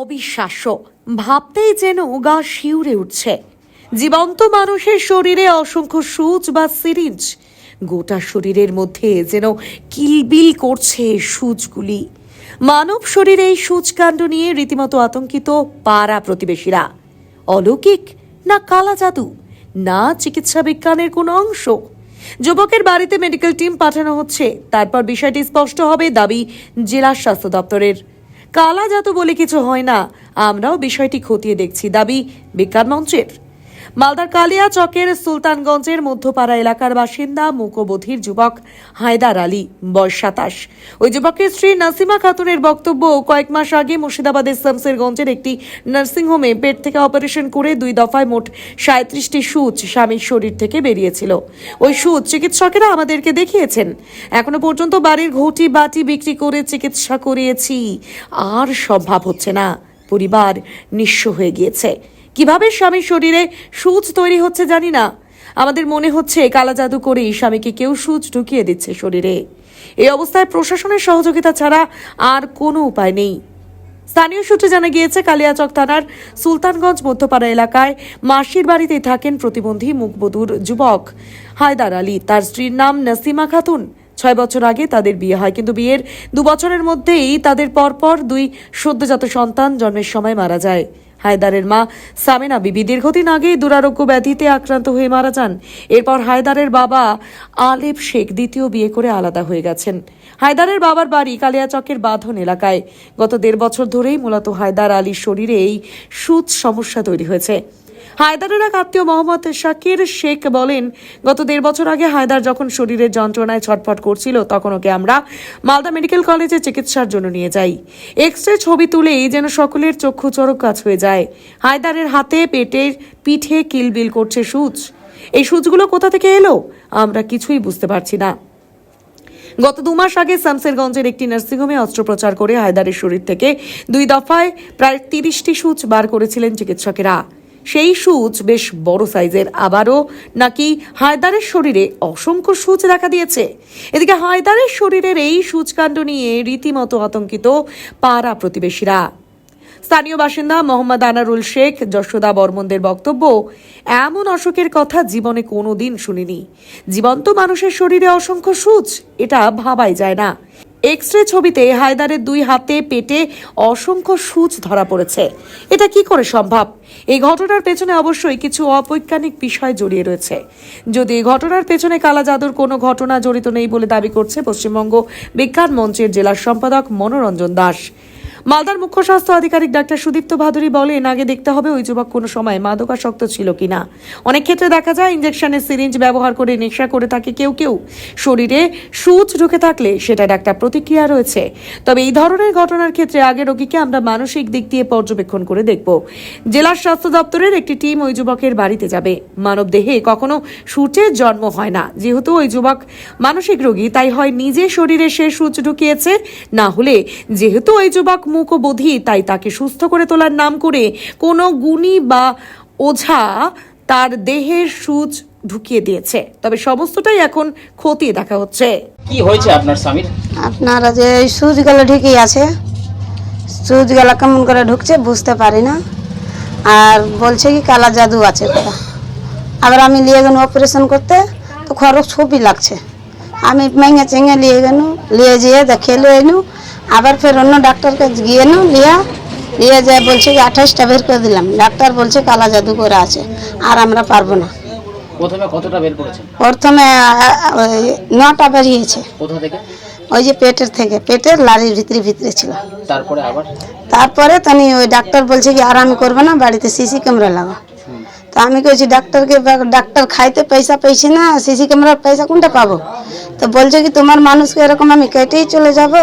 অবিশ্বাস্য। ভাবতেই যেন গা শিউরে উঠছে। জীবন্ত মানুষের শরীরে অসংখ্য সূচ বা সিরিঞ্জ। গোটা শরীরের মধ্যে যেন কিলবিল করছে সূচগুলি। মানব শরীরে এই সূচকাণ্ড নিয়ে রীতিমতো আতঙ্কিত পাড়া প্রতিবেশীরা। অলৌকিক না কালা জাদু, না চিকিৎসা বিজ্ঞানের কোনো অংশ। যুবকের বাড়িতে মেডিকেল টিম পাঠানো হচ্ছে, তারপর বিষয়টি স্পষ্ট হবে দাবি জেলা স্বাস্থ্য দপ্তরের। কালা জাত বলে কিছু হয় না। আমরাও বিষয়টি খতিয়ে দেখছি। দাবি বিজ্ঞান মঞ্চের মালদার কালিয়া চকের সুলতানগঞ্জের মধ্যপাড়া এলাকার বাসিন্দা মুকবধির যুবক হায়দার আলী, বয়স সাতাশ। ওই যুবকের স্ত্রী নাসিমা খাতুনের বক্তব্য কয়েক মাস আগে মুর্শিদাবাদের শামসেরগঞ্জের একটি নার্সিংহোমে পেট থেকে অপারেশন করে দুই দফায় মোট সাঁত্রিশটি সূচ স্বামীর শরীর থেকে বেরিয়েছিল। ওই সূচ চিকিৎসকেরা আমাদেরকে দেখিয়েছেন। এখনও পর্যন্ত বাড়ির ঘটি বাটি বিক্রি করে চিকিৎসা করিয়েছি। আর সম্ভব হচ্ছে না। পরিবার নিঃস্ব হয়ে গিয়েছে। কীভাবে স্বামীর শরীরে সূচ তৈরি হচ্ছে জানি না। আমাদের মনে হচ্ছে কালা জাদু করেই স্বামীকে কেউ সূচ ঢুকিয়ে দিচ্ছে শরীরে। এই অবস্থায় প্রশাসনের সহযোগিতা ছাড়া আর কোনো উপায় নেই। স্থানীয় সূত্রে জানা গিয়েছে কালিয়াচক থানার সুলতানগঞ্জ মধ্যপাড়া এলাকায় মাসির বাড়িতেই থাকেন প্রতিবন্ধী মুখবধূর যুবক হায়দার আলী। তার স্ত্রীর নাম নাসিমা খাতুন। ছয় বছর আগে তাদের বিয়ে হয়, কিন্তু বিয়ের দু বছরের মধ্যেই তাদের পরপর দুই সদ্যজাত সন্তান জন্মের সময় মারা যায়। হায়দারের মা সামিনা বিবি দীর্ঘদিন আগেই দুরারোগ্য ব্যাধিতে আক্রান্ত হয়ে মারা যান। এরপর হায়দারের বাবা আলেপ শেখ দ্বিতীয় বিয়ে করে আলাদা হয়ে গেছেন। হায়দারের বাবার বাড়ি কালিয়াচকের বাঁধন এলাকায়। গত দেড় বছর ধরেই মূলত হায়দার আলীর শরীরে এই সুচ সমস্যা তৈরি হয়েছে। হায়দারের এক আত্মীয় মোহাম্মদ শাকির শেখ বলেন, গত দেড় বছর আগে হায়দার যখন শরীরের যন্ত্রণায় ছটফট করছিল, তখন ওকে আমরা মালদা মেডিকেল কলেজে চিকিৎসার জন্য নিয়ে যাই। এক্স রে ছবি তুলেই যেন সকলের চক্ষু চরক কাজ হয়ে যায়। হায়দারের হাতে পেটের পিঠে কিলবিল করছে সূচ। এই সূচগুলো কোথা থেকে এলো? আমরা কিছুই বুঝতে পারছি না। গত দু মাস আগে শামসেরগঞ্জের একটি নার্সিংহোমে অস্ত্রোপচার করে হায়দারের শরীর থেকে দুই দফায় প্রায় তিরিশটি সূচ বার করেছিলেন চিকিৎসকেরা। সেই সূচ বেশ বড় সাইজের আবারও নাকি হায়দারের শরীরে অসংখ্য সূচ দেখা দিয়েছে। এদিকে হায়দারের শরীরের এই সূচকাণ্ড নিয়ে রীতিমতো আতঙ্কিত পাড়া প্রতিবেশীরা। স্থানীয় বাসিন্দা মোহাম্মদ আনারুল শেখ, যশোদা বর্মনদের বক্তব্য, এমন অসুখের কথা জীবনে কোনোদিন শুনিনি। জীবন্ত মানুষের শরীরে অসংখ্য সূচ, এটা ভাবাই যায় না। এক্স রে ছবিতে হায়দারের দুই হাতে পেটে অসংখ্য সূচ ধরা পড়েছে। এটা কি করে সম্ভব? এই ঘটনার পেছনে অবশ্যই কিছু অবৈজ্ঞানিক বিষয় জড়িয়ে রয়েছে। যদি ঘটনার পেছনে কালা জাদুর কোনো ঘটনা জড়িত নেই বলে দাবি করছে পশ্চিমবঙ্গ বিজ্ঞান মঞ্চের জেলা সম্পাদক মনোরঞ্জন দাস। মালদার মুখ্য স্বাস্থ্য আধিকারিক ডাক্তার সুদীপ্ত ভাদুরী বলেন, আগে দেখতে হবে ওই যুবক কোনো সময় মাদকাসক্ত ছিল কিনা। অনেক ক্ষেত্রে দেখা যায় ইঞ্জেকশনের সিরিঞ্জ ব্যবহার করে নেশা করে থাকে কেউ কেউ। শরীরে সূচ ঢুকে থাকলে সেটার একটা প্রতিক্রিয়া রয়েছে। তবে এই ধরনের ঘটনার ক্ষেত্রে আগে রোগীকে আমরা মানসিক দিক দিয়ে পর্যবেক্ষণ করে দেখব। জেলার স্বাস্থ্য দপ্তরের একটি টিম ওই যুবকের বাড়িতে যাবে। মানব দেহে কখনো সূচের জন্ম হয় না। যেহেতু ওই যুবক মানসিক রোগী, তাই হয় নিজে শরীরে সে সূচ ঢুকিয়েছে। না হলে যেহেতু ওই যুবক মুখবোধী তাই তাকে সুস্থ করে তোলার নাম করে কোনো গুণী বা ওঝা তার দেহের সূচ ঢুকিয়ে দিয়েছে। তবে সমস্তটাই এখন খতিয়ে দেখা হচ্ছে। কি হয়েছে আপনার স্বামীর? আপনারা যে এই সুচগুলো ঠিকই আছে। সুচগুলো কেমন করে ঢুকছে বুঝতে পারি না। আর বলছে কি কালা জাদু আছে। কথা আবার আমি নিয়ে গেল অপারেশন করতে তো খরচ খুবই লাগছে। আমি মেঙে চেঙে নিয়ে গেল নিয়ে যেয়ে দেখে এলু আবার ফের অন্য ডাক্তারকে গিয়ে নো লিয়া নিয়ে যায় বলছে কি আঠাশটা বের করে দিলাম। ডাক্তার বলছে কালা জাদু করে আছে আর আমরা পারব না। প্রথমে কতটা বের করেছেন প্রথমে ওই নটা বেরিয়েছে। কোথা থেকে? ওই যে পেটের থেকে পেটের লারির ভিতরে ভিতরে ছিল। তারপরে আবার? তারপরে তানি ওই ডাক্তার বলছে কি আর আমি করব না বাড়িতে সিসি ক্যামেরা লাগা তো আমি কইছি ডাক্তারকে ডাক্তার খাইতে পয়সা পেয়েছি না সিসি ক্যামেরার পয়সা কোনটা পাবো? তো বলছে কি তোমার মানুষকে এরকম আমি কেটেই চলে যাব?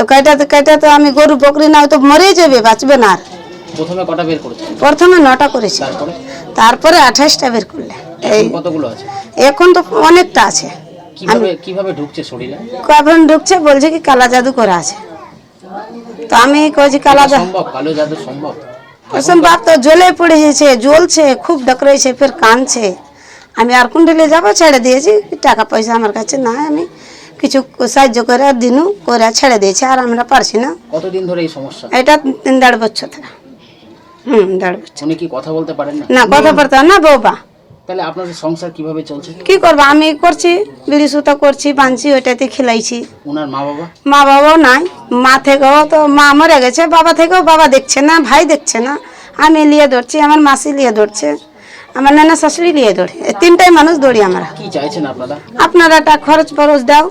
তো কেটাতে কেটাতে আমি গরু বকরি না তো মরে যাবে বাঁচবে না আর। প্রথমে কটা বের করেছেন প্রথমে নটা করেছি। তারপরে? আঠাশটা বের করলে। এই কতগুলো আছে? এখন তো অনেকটা আছে। কীভাবে কীভাবে ঢুকছে শরীরে? কখন ঢুকছে বলছে কি কালা জাদু করা আছে। তো আমি কইছি কালা জাদু সম্ভব? কালো জাদু সম্ভব? বাপ তো জ্বলে পড়ে গেছে জ্বলছে খুব ডকরেছে ফের কানছে আমি আর কুণ্ডলে যাব ছেড়ে দিয়েছি টাকা পয়সা আমার কাছে নাই আমি কিছু সাহায্য করে দিনু করে ছেড়ে দিয়েছে আর আমরা পারছি না। কতদিন ধরে এই সমস্যা? এটা তিন দেড় বছর থেকে হুম দেড় বছর। উনি কি কথা বলতে পারেন না? না কথা বলতে না বৌবা তাহলে আপনাদের সংসার কীভাবে চলছে? কি করব? আমি করছি বিড়ি সুতো করছি বাঁধছি ওইটাতে খেলাইছি। ওনার মা বাবা? মা বাবাও নাই। মা থেকেও তো মা মরে গেছে বাবা থেকেও বাবা দেখছে না ভাই দেখছে না। আমি লিয়ে ধরছি আমার মাসি লিয়ে ধরছে। আমার নানা শাশুড়ি ধরে এই তিনটাই মানুষ দৌড়ি আমরা। কি চাইছেন আপনারা? আপনারা একটা খরচ ফরচ দাও।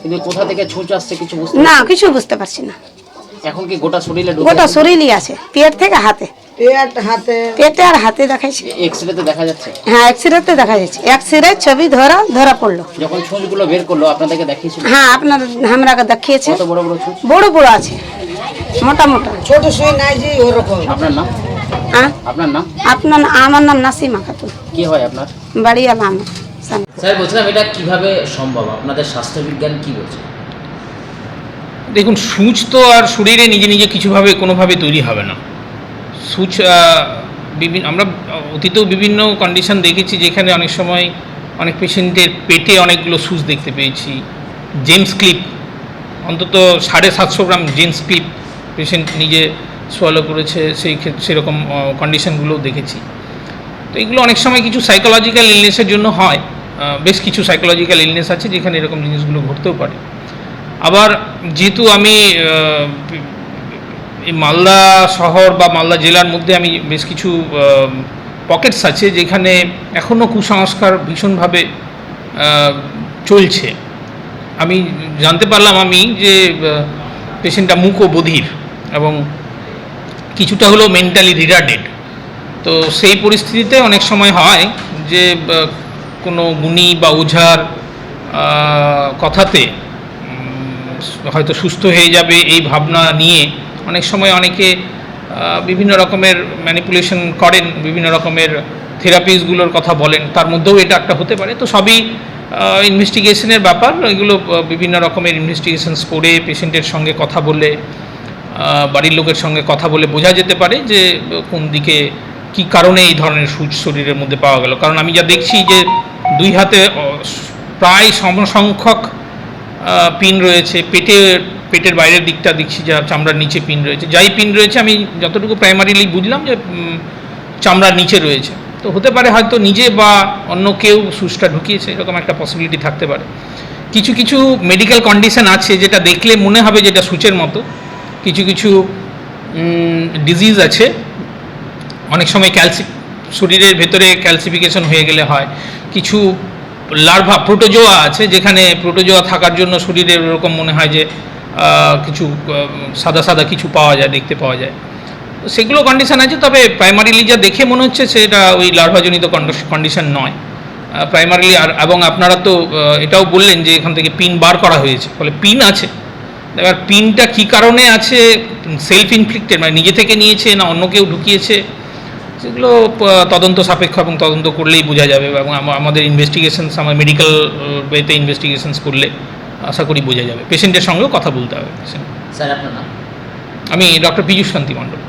কিন্তু কোথা থেকে ছুঁচ আসছে কিছু বুঝতে না কিছু বুঝতে পারছি না। এখন কি গোটা শরীরে গোটা ঢুকে শরীরই আছে পেট থেকে হাতে। পেট হাতে। পেটে আর হাতে দেখাইছে। এক্স রেতে দেখা যাচ্ছে? হ্যাঁ এক্সরেতে দেখা যাচ্ছে। এক্সরে ছবি ধরা ধরা পড়ল। যখন ছুঁচগুলো বের করল আপনাদেরকে দেখিয়েছিল? হ্যাঁ আপনার আমরাকে দেখিয়েছে। বড় বড় ছুঁচ? বড় বড় আছে মোটা মোটা। ছোট সুই নাই যে ওরকম। আপনার নাম? আপনার নাম? আপনার আমার নাম নাসিমা খাতুন। কি হয় আপনার? বাড়ি আলাম স্যার বলছিলাম এটা কীভাবে সম্ভব? আপনাদের স্বাস্থ্যবিজ্ঞান কি বলছে? দেখুন সূচ তো আর শরীরে নিজে নিজে কিছুভাবে কোনোভাবে তৈরি হবে না। সূচ বিভিন্ন আমরা অতীতেও বিভিন্ন কন্ডিশন দেখেছি যেখানে অনেক সময় অনেক পেশেন্টের পেটে অনেকগুলো সূচ দেখতে পেয়েছি। জেমস ক্লিপ অন্তত সাড়ে সাতশো গ্রাম জেমস ক্লিপ পেশেন্ট নিজে সোয়ালো করেছে, সেই ক্ষেত্রে সেরকম কন্ডিশনগুলোও দেখেছি। তো এগুলো অনেক সময় কিছু সাইকোলজিক্যাল ইলনেসের জন্য হয়। বেশ কিছু সাইকোলজিক্যাল ইলনেস আছে যেখানে এরকম জিনিসগুলো ঘটতেও পারে। আবার যেহেতু আমি এই মালদা শহর বা মালদা জেলার মধ্যে আমি বেশ কিছু পকেটস আছে যেখানে এখনও কুসংস্কার ভীষণভাবে চলছে। আমি জানতে পারলাম আমি যে পেশেন্টটা মুখ ও বধির এবং কিছুটা হলেও মেন্টালি রিটার্ডেড তো সেই পরিস্থিতিতে অনেক সময় হয় যে কোনো গুণী বা ওঝার কথাতে হয়তো সুস্থ হয়ে যাবে এই ভাবনা নিয়ে অনেক সময় অনেকে বিভিন্ন রকমের ম্যানিপুলেশন করেন, বিভিন্ন রকমের থেরাপিসগুলোর কথা বলেন, তার মধ্যেও এটা একটা হতে পারে। তো সবই ইনভেস্টিগেশনের ব্যাপার। এগুলো বিভিন্ন রকমের ইনভেস্টিগেশনস করে পেশেন্টের সঙ্গে কথা বলে বাড়ির লোকের সঙ্গে কথা বলে বোঝা যেতে পারে যে কোন দিকে কি কারণে এই ধরনের সূচ শরীরের মধ্যে পাওয়া গেল। কারণ আমি যা দেখছি যে দুই হাতে প্রায় সমসংখ্যক পিন রয়েছে। পেটে, পেটের বাইরের দিকটা দেখছি যা চামড়ার নিচে পিন রয়েছে। যাই পিন রয়েছে, আমি যতটুকু প্রাইমারিলি বুঝলাম যে চামড়ার নিচে রয়েছে। তো হতে পারে হয়তো নিজে বা অন্য কেউ সুচটা ঢুকিয়েছে, এরকম একটা পসিবিলিটি থাকতে পারে। কিছু কিছু মেডিকেল কন্ডিশন আছে যেটা দেখলে মনে হবে যেটা সূচের মতো। কিছু কিছু ডিজিজ আছে। অনেক সময় ক্যালসি শরীরের ভেতরে ক্যালসিফিকেশন হয়ে গেলে হয়। কিছু লার্ভা প্রোটোজোয়া আছে, যেখানে প্রোটোজোয়া থাকার জন্য শরীরের ওরকম মনে হয় যে কিছু সাদা সাদা কিছু পাওয়া যায়, দেখতে পাওয়া যায়। সেগুলো কন্ডিশন আছে, তবে প্রাইমারিলি যা দেখে মনে হচ্ছে সেটা ওই লার্ভাজনিত কন্ডিশন নয়। প্রাইমারিলি আর, এবং আপনারা তো এটাও বললেন যে এখান থেকে পিন বার করা হয়েছে। ফলে পিন আছে। এবার পিনটা কি কারণে আছে? সেলফ ইনফ্লিক্টেড মানে নিজে থেকে নিয়েছে না অন্য কেউ ঢুকিয়েছে? সেগুলো তদন্ত সাপেক্ষ এবং তদন্ত করলেই বোঝা যাবে এবং আমাদের ইনভেস্টিগেশনস আমার মেডিকেল ওয়েতে ইনভেস্টিগেশনস করলে আশা করি বোঝা যাবে। পেশেন্টের সঙ্গেও কথা বলতে হবে। পেশেন্ট স্যার আপনার নাম? আমি ডক্টর পীযুষ শান্তি মণ্ডল।